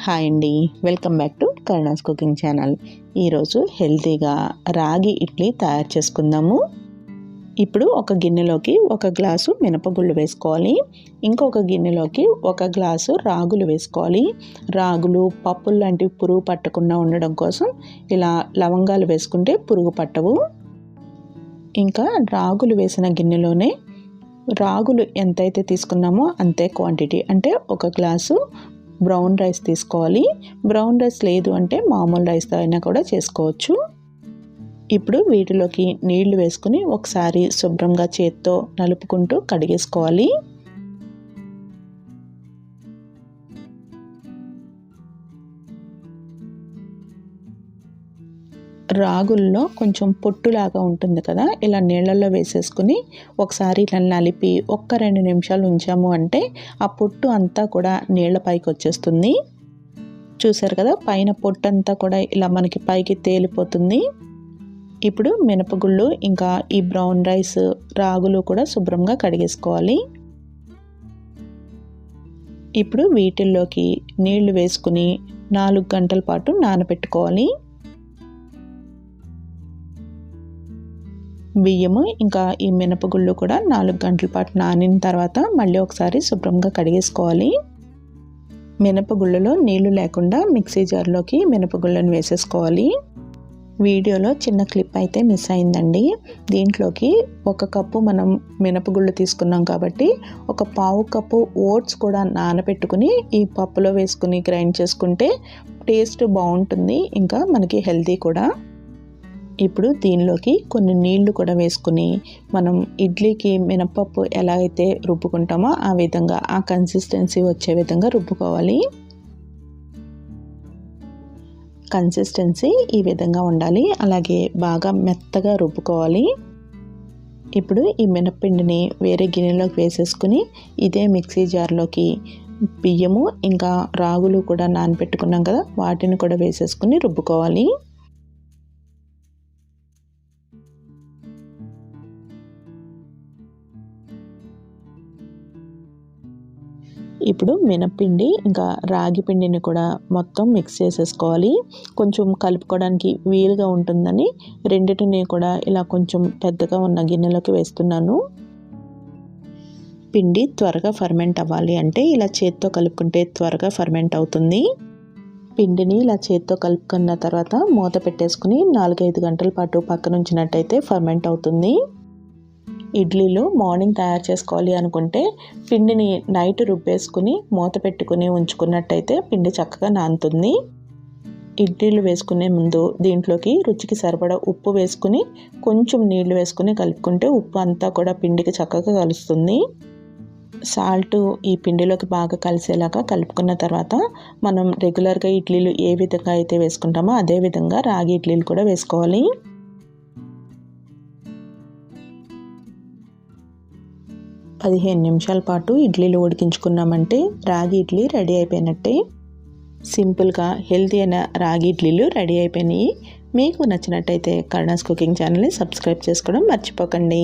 Hi అండి. Welcome back to Karuna's cooking channel. ఈరోజు హెల్తీగా రాగి ఇడ్లీ తయారు చేసుకుందాము. ఇప్పుడు ఒక గిన్నెలోకి ఒక గ్లాసు మినపగుళ్ళు వేసుకోవాలి. ఇంకొక గిన్నెలోకి ఒక గ్లాసు రాగులు వేసుకోవాలి. రాగులు పప్పులు లాంటివి పురుగు పట్టకుండా ఉండడం కోసం ఇలా లవంగాలు వేసుకుంటే పురుగు పట్టవు. ఇంకా రాగులు వేసిన గిన్నెలోనే రాగులు ఎంతైతే తీసుకున్నామో అంతే క్వాంటిటీ అంటే ఒక గ్లాసు బ్రౌన్ రైస్ తీసుకోవాలి. బ్రౌన్ రైస్ లేదు అంటే మామూలు రైస్తో అయినా కూడా చేసుకోవచ్చు. ఇప్పుడు వీటిలోకి నీళ్ళు వేసుకుని ఒకసారి శుభ్రంగా చేత్తో నలుపుకుంటూ కడిగేసుకోవాలి. రాగుల్లో కొంచెం పొట్టులాగా ఉంటుంది కదా ఇలా నీళ్ళల్లో వేసేసుకుని ఒకసారి ఇలా నలిపి ఒక్క రెండు నిమిషాలు ఉంచాము అంటే ఆ పొట్టు అంతా కూడా నీళ్ళ పైకి వచ్చేస్తుంది. చూసారు కదా పైన పొట్టు అంతా కూడా ఇలా మనకి పైకి తేలిపోతుంది. ఇప్పుడు మినపగుళ్ళు ఇంకా ఈ బ్రౌన్ రైస్ రాగులు కూడా శుభ్రంగా కడిగేసుకోవాలి. ఇప్పుడు వీటిల్లోకి నీళ్ళు వేసుకుని నాలుగు గంటల పాటు నానబెట్టుకోవాలి. బియ్యము ఇంకా ఈ మినపగుళ్ళు కూడా నాలుగు గంటల పాటు నానిన తర్వాత మళ్ళీ ఒకసారి శుభ్రంగా కడిగేసుకోవాలి. మినపగుళ్ళలో నీళ్ళు లేకుండా మిక్సీ జార్లోకి మినపగుళ్ళను వేసేసుకోవాలి. వీడియోలో చిన్న క్లిప్ అయితే మిస్ అయిందండి. దీంట్లోకి ఒక కప్పు మనం మినపగుళ్ళు తీసుకున్నాం కాబట్టి ఒక పావు కప్పు ఓట్స్ కూడా నానబెట్టుకుని ఈ పప్పులో వేసుకుని గ్రైండ్ చేసుకుంటే టేస్ట్ బాగుంటుంది ఇంకా మనకి హెల్తీ కూడా. ఇప్పుడు దీనిలోకి కొన్ని నీళ్ళు కూడా వేసుకుని మనం ఇడ్లీకి మినపప్పు ఎలా అయితే రుబ్బుకుంటామో ఆ విధంగా ఆ కన్సిస్టెన్సీ వచ్చే విధంగా రుబ్బుకోవాలి. కన్సిస్టెన్సీ ఈ విధంగా ఉండాలి. అలాగే బాగా మెత్తగా రుబ్బుకోవాలి. ఇప్పుడు ఈ మినప్పిండిని వేరే గిన్నెలోకి వేసేసుకుని ఇదే మిక్సీ జార్లోకి బియ్యము ఇంకా రాగులు కూడా నానబెట్టుకున్నాం కదా వాటిని కూడా వేసేసుకుని రుబ్బుకోవాలి. ఇప్పుడు మినప్పిండి ఇంకా రాగి పిండిని కూడా మొత్తం మిక్స్ చేసేసుకోవాలి. కొంచెం కలుపుకోవడానికి వీలుగా ఉంటుందని రెండింటిని కూడా ఇలా కొంచెం పెద్దగా ఉన్న గిన్నెలోకి వేస్తున్నాను. పిండి త్వరగా ఫర్మెంట్ అవ్వాలి అంటే ఇలా చేత్తో కలుపుకుంటే త్వరగా ఫర్మెంట్ అవుతుంది. పిండిని ఇలా చేత్తో కలుపుకున్న తర్వాత మూత పెట్టేసుకుని నాలుగైదు గంటల పాటు పక్కనుంచినట్టయితే ఫర్మెంట్ అవుతుంది. ఇడ్లీలు మార్నింగ్ తయారు చేసుకోవాలి అనుకుంటే పిండిని నైట్ రుబ్బేసుకుని మూత పెట్టుకుని ఉంచుకున్నట్టయితే పిండి చక్కగా నానుతుంది. ఇడ్లీలు వేసుకునే ముందు దీంట్లోకి రుచికి సరిపడా ఉప్పు వేసుకుని కొంచెం నీళ్ళు వేసుకుని కలుపుకుంటే ఉప్పు అంతా కూడా పిండికి చక్కగా కలుస్తుంది. సాల్ట్ ఈ పిండిలోకి బాగా కలిసేలాగా కలుపుకున్న తర్వాత మనం రెగ్యులర్గా ఇడ్లీలు ఏ విధంగా అయితే వేసుకుంటామో అదే విధంగా రాగి ఇడ్లీలు కూడా వేసుకోవాలి. పదిహేను నిమిషాల పాటు ఇడ్లీలు ఉడికించుకున్నామంటే రాగి ఇడ్లీ రెడీ అయిపోయినట్టే. సింపుల్గా హెల్తీ అయిన రాగి ఇడ్లీలు రెడీ అయిపోయినాయి. మీకు నచ్చినట్టయితే కరుణాస్ కుకింగ్ ఛానల్ని సబ్స్క్రైబ్ చేసుకోవడం మర్చిపోకండి.